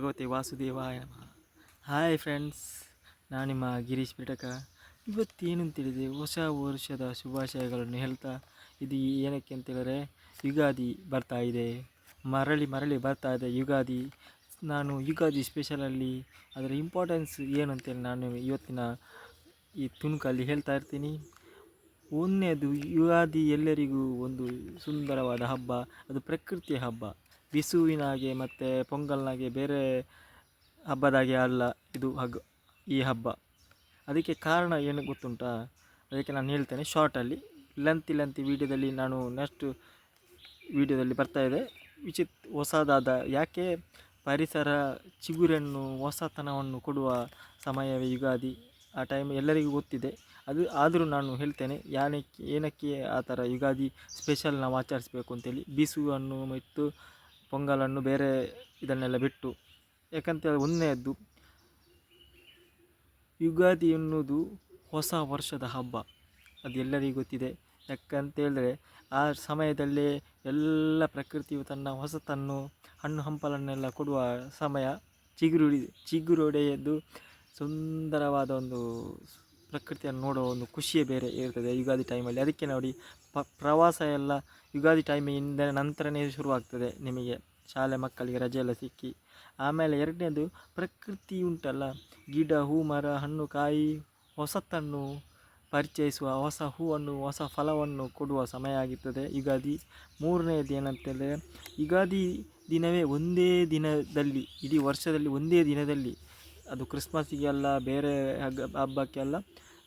ವಾಸುದೇವಾಯ ನಮಃ. Hi friends ನಾನು ನಿಮ್ಮ ಗಿರೀಶ್ ಬಿಟಕ ಇವತ್ತೇನು ತಿಳಿದೆ ಹೊಸ ವರ್ಷದ ಶುಭಾಶಯಗಳನ್ನು ಹೇಳ್ತಾ ಇದು ಏನಕ್ಕೆ ಅಂತೇಳಿದ್ರೆ ಯುಗಾದಿ ಬರ್ತಾ ಇದೆ. ಮರಳಿ ಮರಳಿ ಬರ್ತಾ ಇದೆ ಯುಗಾದಿ. ನಾನು ಯುಗಾದಿ ಸ್ಪೆಷಲಲ್ಲಿ ಅದರ ಇಂಪಾರ್ಟೆನ್ಸ್ ಏನು ಅಂತೇಳಿ ನಾನು ಇವತ್ತಿನ ಈ ತುಣುಕಲ್ಲಿ ಹೇಳ್ತಾ ಇರ್ತೀನಿ. ಒಂದನೇದು ಯುಗಾದಿ ಎಲ್ಲರಿಗೂ ಒಂದು ಸುಂದರವಾದ ಹಬ್ಬ, ಅದು ಪ್ರಕೃತಿಯ ಹಬ್ಬ. ಬಿಸುವಿನಾಗೆ ಮತ್ತು ಪೊಂಗಲ್ನಾಗೆ ಬೇರೆ ಹಬ್ಬದಾಗೆ ಅಲ್ಲ, ಇದು ಹಗ್, ಈ ಹಬ್ಬ. ಅದಕ್ಕೆ ಕಾರಣ ಏನು ಗೊತ್ತುಂಟಾ? ಅದಕ್ಕೆ ನಾನು ಹೇಳ್ತೇನೆ ಶಾರ್ಟಲ್ಲಿ ಲೆಂತಿ ಲೆಂತಿ ವೀಡಿಯೋದಲ್ಲಿ ನಾನು ನೆಕ್ಸ್ಟ್ ವೀಡಿಯೋದಲ್ಲಿ ಬರ್ತಾ ಇದೆ ವಿಚಿತ್, ಹೊಸದಾದ, ಯಾಕೆ ಪರಿಸರ ಚಿಗುರನ್ನು ಹೊಸತನವನ್ನು ಕೊಡುವ ಸಮಯವೇ ಯುಗಾದಿ? ಆ ಟೈಮ್ ಎಲ್ಲರಿಗೂ ಗೊತ್ತಿದೆ. ಅದು, ಆದರೂ ನಾನು ಹೇಳ್ತೇನೆ, ಯಾನಕ್ಕೆ, ಏನಕ್ಕೆ ಆ ಥರ ಯುಗಾದಿ ಸ್ಪೆಷಲ್ ನಾವು ಆಚರಿಸಬೇಕು ಅಂತೇಳಿ, ಬಿಸುವನ್ನು ಮತ್ತು ಪೊಂಗಲನ್ನು ಬೇರೆ ಇದನ್ನೆಲ್ಲ ಬಿಟ್ಟು ಯಾಕಂತ ಒಂದೇದ್ದು ಯುಗಾದಿ ಎನ್ನುವುದು ಹೊಸ ವರ್ಷದ ಹಬ್ಬ. ಅದು ಎಲ್ಲರಿಗೂ ಗೊತ್ತಿದೆ. ಯಾಕಂತೇಳಿದ್ರೆ ಆ ಸಮಯದಲ್ಲಿ ಎಲ್ಲ ಪ್ರಕೃತಿಯು ತನ್ನ ಹೊಸತನ್ನು, ಹಣ್ಣು ಹಂಪಲನ್ನೆಲ್ಲ ಕೊಡುವ ಸಮಯ ಚಿಗುರುಡಿ ಚಿಗುರೊಡೆಯದ್ದು ಸುಂದರವಾದ ಒಂದು ಪ್ರಕೃತಿಯನ್ನು ನೋಡುವ ಒಂದು ಖುಷಿಯೇ ಬೇರೆ ಇರ್ತದೆ ಯುಗಾದಿ ಟೈಮಲ್ಲಿ ಅದಕ್ಕೆ ನೋಡಿ, ಪ, ಪ್ರವಾಸ ಎಲ್ಲ ಯುಗಾದಿ ಟೈಮಿಂದ ನಂತರನೇ ಶುರುವಾಗ್ತದೆ ನಿಮಗೆ. ಶಾಲೆ ಮಕ್ಕಳಿಗೆ ರಜೆ ಎಲ್ಲ ಸಿಕ್ಕಿ. ಆಮೇಲೆ ಎರಡನೇದು, ಪ್ರಕೃತಿ ಉಂಟಲ್ಲ, ಗಿಡ, ಹೂ, ಮರ, ಹಣ್ಣು, ಕಾಯಿ, ಹೊಸತನ್ನು ಪರಿಚಯಿಸುವ, ಹೊಸ ಹೂವನ್ನು, ಹೊಸ ಫಲವನ್ನು ಕೊಡುವ ಸಮಯ ಆಗಿರ್ತದೆ ಯುಗಾದಿ. ಮೂರನೇದು ಏನಂತಂದರೆ, ಯುಗಾದಿ ದಿನವೇ ಒಂದೇ ದಿನದಲ್ಲಿ, ಇಡೀ ವರ್ಷದಲ್ಲಿ ಒಂದೇ ದಿನದಲ್ಲಿ ಅದು ಕ್ರಿಸ್ಮಸ್ಸಿಗೆ ಅಲ್ಲ ಬೇರೆ ಹಗ್ಗ ಹಬ್ಬಕ್ಕೆ ಅಲ್ಲ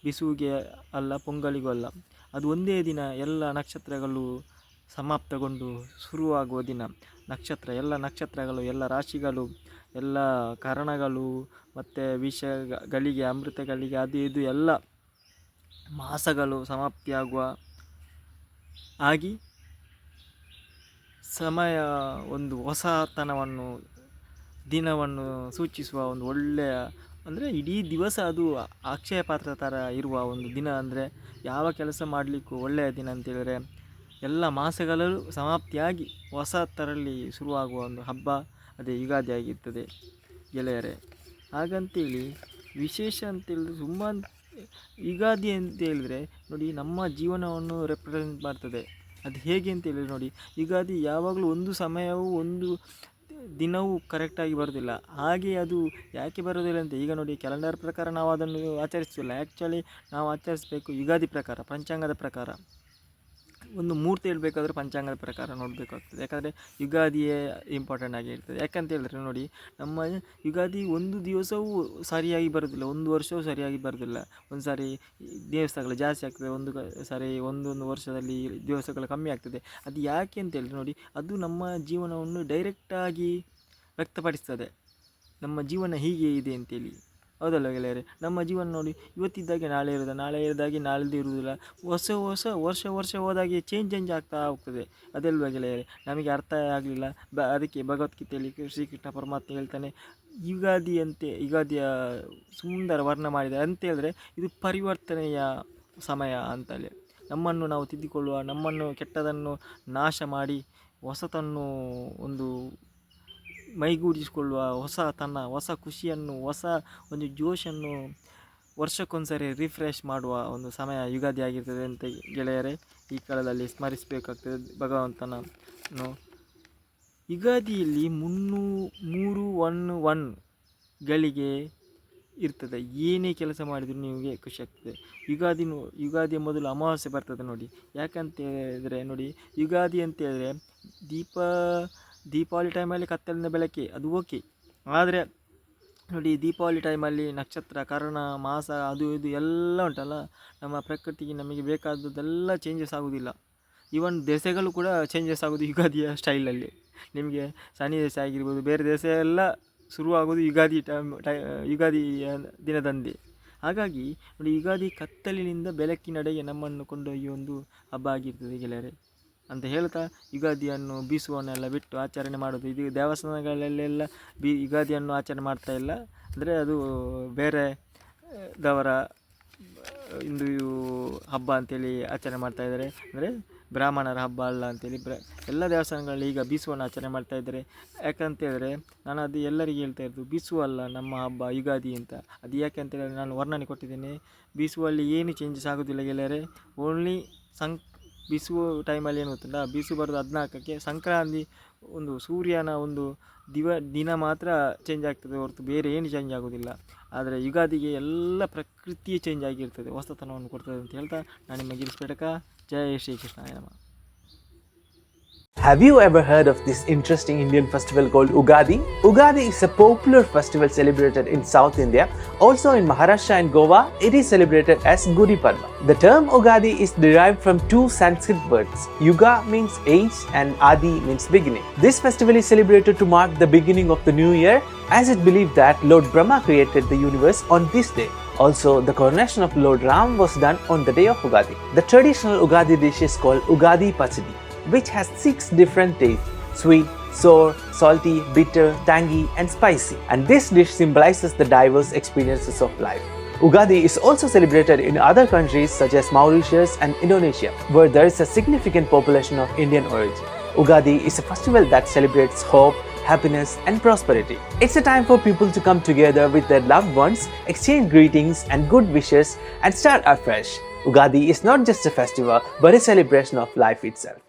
ಬಿಸುವಿಗೆ ಅಲ್ಲ, ಪೊಂಗಲಿಗೂ ಅಲ್ಲ. ಅದು ಒಂದೇ ದಿನ ಎಲ್ಲ ನಕ್ಷತ್ರಗಳು ಸಮಾಪ್ತಗೊಂಡು ಶುರುವಾಗುವ ದಿನ. ನಕ್ಷತ್ರ, ಎಲ್ಲ ನಕ್ಷತ್ರಗಳು, ಎಲ್ಲ ರಾಶಿಗಳು, ಎಲ್ಲ ಕರಣಗಳು, ಮತ್ತು ವಿಷಗಳಿಗೆ, ಅಮೃತಗಳಿಗೆ, ಅದು ಇದು ಎಲ್ಲ ಮಾಸಗಳು ಸಮಾಪ್ತಿಯಾಗುವ ಆಗಿ ಸಮಯ ಒಂದು ಹೊಸತನವನ್ನು ದಿನವನ್ನು ಸೂಚಿಸುವ ಒಂದು ಒಳ್ಳೆಯ, ಅಂದರೆ ಇಡೀ ದಿವಸ ಅದು ಅಕ್ಷಯ ಪಾತ್ರ ಥರ ಇರುವ ಒಂದು ದಿನ, ಅಂದರೆ ಯಾವ ಕೆಲಸ ಮಾಡಲಿಕ್ಕೂ ಒಳ್ಳೆಯ ದಿನ ಅಂತೇಳಿದರೆ ಎಲ್ಲ ಮಾಸಗಳಲ್ಲೂ ಸಮಾಪ್ತಿಯಾಗಿ ಹೊಸ ಥರಲ್ಲಿ ಶುರುವಾಗುವ ಒಂದು ಹಬ್ಬ ಅದೇ ಯುಗಾದಿ ಆಗಿರ್ತದೆ ಗೆಳೆಯರೇ. ಹಾಗಂತೇಳಿ ವಿಶೇಷ ಅಂತೇಳಿದ್ರೆ ತುಂಬ ಯುಗಾದಿ ಅಂತ ಹೇಳಿದರೆ ನೋಡಿ ನಮ್ಮ ಜೀವನವನ್ನು ರೆಪ್ರೆಸೆಂಟ್ ಮಾಡ್ತದೆ. ಅದು ಹೇಗೆ ಅಂತ ಹೇಳಿದ್ರೆ ನೋಡಿ, ಯುಗಾದಿ ಯಾವಾಗಲೂ ಒಂದು ಸಮಯವು ಒಂದು ದಿನವೂ ಕರೆಕ್ಟಾಗಿ ಬರೋದಿಲ್ಲ. ಹಾಗೆ ಅದು ಯಾಕೆ ಬರೋದಿಲ್ಲ ಅಂತ ಈಗ ನೋಡಿ ಕ್ಯಾಲೆಂಡರ್ ಪ್ರಕಾರ ನಾವು ಅದನ್ನು ಆಚರಿಸ್ತಿಲ್ಲ ಆ್ಯಕ್ಚುಲಿ ನಾವು ಆಚರಿಸಬೇಕು ಯುಗಾದಿ ಪ್ರಕಾರ, ಪಂಚಾಂಗದ ಪ್ರಕಾರ. ಒಂದು ಮೂರ್ತಿ ಹೇಳಬೇಕಾದ್ರೆ ಪಂಚಾಂಗದ ಪ್ರಕಾರ ನೋಡಬೇಕಾಗ್ತದೆ. ಯಾಕಂದರೆ ಯುಗಾದಿಯೇ ಇಂಪಾರ್ಟೆಂಟ್ ಆಗಿ ಇರ್ತದೆ. ಯಾಕಂತ ಹೇಳಿದ್ರೆ ನೋಡಿ, ನಮ್ಮ ಯುಗಾದಿ ಒಂದು ದಿವಸವೂ ಸರಿಯಾಗಿ ಬರೋದಿಲ್ಲ. ಒಂದು ವರ್ಷವೂ ಸರಿಯಾಗಿ ಬರೋದಿಲ್ಲ. ಒಂದು ಸಾರಿ ದೇವಸ್ಥಾನಗಳು ಜಾಸ್ತಿ ಆಗ್ತದೆ. ಒಂದು ಸಾರಿ ಒಂದೊಂದು ವರ್ಷದಲ್ಲಿ ದಿವಸಗಳು ಕಮ್ಮಿ ಆಗ್ತದೆ. ಅದು ಯಾಕೆ ಅಂತ ಹೇಳಿದ್ರೆ ನೋಡಿ, ಅದು ನಮ್ಮ ಜೀವನವನ್ನು ಡೈರೆಕ್ಟಾಗಿ ವ್ಯಕ್ತಪಡಿಸ್ತದೆ. ನಮ್ಮ ಜೀವನ ಹೀಗೆ ಇದೆ ಅಂತೇಳಿ. ಹೌದಲ್ಲ ಗೆಳೆಯರೆ? ನಮ್ಮ ಜೀವನ ನೋಡಿ ಇವತ್ತಿದ್ದಾಗೆ ನಾಳೆ ಇರೋದು ನಾಳೆ ಇರೋದಾಗಿ ನಾಳೆದು ಇರುವುದಿಲ್ಲ. ಹೊಸ ಹೊಸ ವರ್ಷ ವರ್ಷ ಹೋದಾಗೆ ಚೇಂಜ್ ಚೇಂಜ್ ಆಗ್ತಾ ಹೋಗ್ತದೆ. ಅದಲ್ವ ಗೆಳೆಯರೆ? ನಮಗೆ ಅರ್ಥ ಆಗಲಿಲ್ಲ. ಬ, ಅದಕ್ಕೆ ಭಗವದ್ಗೀತೆಯಲ್ಲಿ ಶ್ರೀಕೃಷ್ಣ ಪರಮಾತ್ಮ ಹೇಳ್ತಾನೆ, ಯುಗಾದಿಯಂತೆ, ಯುಗಾದಿಯ ಸುಂದರ ವರ್ಣ ಮಾಡಿದೆ ಅಂತ ಹೇಳಿದ್ರೆ ಇದು ಪರಿವರ್ತನೆಯ ಸಮಯ ಅಂತಲೇ ನಮ್ಮನ್ನು ನಾವು ತಿದ್ದಿಕೊಳ್ಳುವ, ನಮ್ಮನ್ನು ಕೆಟ್ಟದನ್ನು ನಾಶ ಮಾಡಿ ಹೊಸತನ್ನು ಒಂದು ಮೈಗೂಡಿಸಿಕೊಳ್ಳುವ ಹೊಸ ತನ್ನ ಹೊಸ ಖುಷಿಯನ್ನು, ಹೊಸ ಒಂದು ಜೋಶನ್ನು ವರ್ಷಕ್ಕೊಂದ್ಸರಿ ರಿಫ್ರೆಶ್ ಮಾಡುವ ಒಂದು ಸಮಯ ಯುಗಾದಿ ಆಗಿರ್ತದೆ ಅಂತ ಗೆಳೆಯರೇ, ಈ ಕಾಲದಲ್ಲಿ ಸ್ಮರಿಸಬೇಕಾಗ್ತದೆ ಭಗವಂತನನ್ನು. ಯುಗಾದಿಯಲ್ಲಿ ಮುನ್ನೂ, ಮೂರು ಒನ್ ಒನ್ ಗಳಿಗೆ ಇರ್ತದೆ. ಏನೇ ಕೆಲಸ ಮಾಡಿದರೂ ನಿಮಗೆ ಖುಷಿ ಆಗ್ತದೆ. ಯುಗಾದಿ ಯುಗಾದಿಯ ಮೊದಲು ಅಮಾವಾಸ್ಯೆ ಬರ್ತದೆ ನೋಡಿ. ಯಾಕಂತ ಹೇಳಿದರೆ ನೋಡಿ, ಯುಗಾದಿ ಅಂತ ಹೇಳಿದ್ರೆ ದೀಪ ದೀಪಾವಳಿ ಟೈಮಲ್ಲಿ ಕತ್ತಲಿನ ಬೆಳಕೆ, ಅದು ಓಕೆ. ಆದರೆ ನೋಡಿ ದೀಪಾವಳಿ ಟೈಮಲ್ಲಿ ನಕ್ಷತ್ರ, ಕರ್ಣ, ಮಾಸ, ಅದು ಇದು ಎಲ್ಲ ಉಂಟಲ್ಲ? ನಮ್ಮ ಪ್ರಕೃತಿಗೆ ನಮಗೆ ಬೇಕಾದದ್ದೆಲ್ಲ ಚೇಂಜಸ್ ಆಗೋದಿಲ್ಲ. ಈವನ್ ದೆಸೆಗಳು ಕೂಡ ಚೇಂಜಸ್ ಆಗೋದು ಯುಗಾದಿಯ ಸ್ಟೈಲಲ್ಲಿ ನಿಮಗೆ ಸನಿ ದೇಶ ಆಗಿರ್ಬೋದು, ಬೇರೆ ದೇಶ ಎಲ್ಲ ಶುರುವಾಗೋದು ಯುಗಾದಿ ಟೈಮ್ ಟೈ ಯುಗಾದಿ ದಿನದಂದೇ. ಹಾಗಾಗಿ ನೋಡಿ, ಯುಗಾದಿ ಕತ್ತಲಿನಿಂದ ಬೆಳಕಿನಡೆಗೆ ನಮ್ಮನ್ನು ಕೊಂಡೊಯ್ಯುವ ಒಂದು ಹಬ್ಬ ಆಗಿರ್ತದೆ ಗೆಳೆಯರೆ. ಅಂತ ಹೇಳ್ತಾ ಯುಗಾದಿಯನ್ನು ಬೀಸುವನ್ನೆಲ್ಲ ಬಿಟ್ಟು ಆಚರಣೆ ಮಾಡೋದು ಇದು ದೇವಸ್ಥಾನಗಳಲ್ಲೆಲ್ಲ ಬಿ ಯುಗಾದಿಯನ್ನು ಆಚರಣೆ ಮಾಡ್ತಾ ಇಲ್ಲ. ಅಂದರೆ ಅದು ಬೇರೆ, ದವರ ಇಂದು ಹಬ್ಬ ಅಂತೇಳಿ ಆಚರಣೆ ಮಾಡ್ತಾ ಇದ್ದಾರೆ. ಅಂದರೆ ಬ್ರಾಹ್ಮಣರ ಹಬ್ಬ ಅಲ್ಲ ಅಂತೇಳಿ ಬ್ರ, ಎಲ್ಲ ದೇವಸ್ಥಾನಗಳಲ್ಲಿ ಈಗ ಬೀಸುವನ್ನು ಆಚರಣೆ ಮಾಡ್ತಾ ಇದ್ದಾರೆ. ಯಾಕಂತೇಳಿದ್ರೆ ನಾನು ಅದು ಎಲ್ಲರಿಗೆ ಹೇಳ್ತಾ ಇರೋದು ಬೀಸು ಅಲ್ಲ ನಮ್ಮ ಹಬ್ಬ, ಯುಗಾದಿ ಅಂತ. ಅದು ಯಾಕೆ ಅಂತ ಹೇಳಿದ್ರೆ ನಾನು ವರ್ಣನೆ ಕೊಟ್ಟಿದ್ದೇನೆ. ಬೀಸುವಲ್ಲಿ ಏನು ಚೇಂಜಸ್ ಆಗೋದಿಲ್ಲ ಗೆಳೆಯರೆ. ಓನ್ಲಿ ಸಂ ಬಿಸು ಟೈಮಲ್ಲಿ ಏನು ಗೊತ್ತುಂಟಾ? ಬಿಸು ಬರೋದು ಹದಿನಾಲ್ಕಕ್ಕೆ. ಸಂಕ್ರಾಂತಿ ಒಂದು ಸೂರ್ಯನ ಒಂದು ದಿವ, ದಿನ ಮಾತ್ರ ಚೇಂಜ್ ಆಗ್ತದೆ ಹೊರತು ಬೇರೆ ಏನು ಚೇಂಜ್ ಆಗೋದಿಲ್ಲ. ಆದರೆ ಯುಗಾದಿಗೆ ಎಲ್ಲ ಪ್ರಕೃತಿಯೇ ಚೇಂಜ್ ಆಗಿರ್ತದೆ. ಹೊಸತನವನ್ನು ಕೊಡ್ತದೆ ಅಂತ ಹೇಳ್ತಾ ನಾನು ನಿಮಗೆ ಗಿರಿಸ್ಬೇಡಕ ಜಯ ಶ್ರೀಕೃಷ್ಣ ನಮ Have you ever heard of this interesting Indian festival called Ugadi? Ugadi is a popular festival celebrated in South India. Also in Maharashtra and Goa, it is celebrated as Gudi Padwa. The term Ugadi is derived from two Sanskrit words. Yuga means age and Adi means beginning. This festival is celebrated to mark the beginning of the new year as it believed that Lord Brahma created the universe on this day. Also, the coronation of Lord Ram was done on the day of Ugadi. The traditional Ugadi dish is called Ugadi Pachadi, which has six different tastes sweet, sour, salty, bitter, tangy, and spicy. And this dish symbolizes the diverse experiences of life. Ugadi is also celebrated in other countries such as Mauritius and Indonesia, where there is a significant population of Indian origin. Ugadi is a festival that celebrates hope, happiness, and prosperity. It's a time for people to come together with their loved ones, exchange greetings and good wishes, and start afresh. Ugadi is not just a festival, but a celebration of life itself.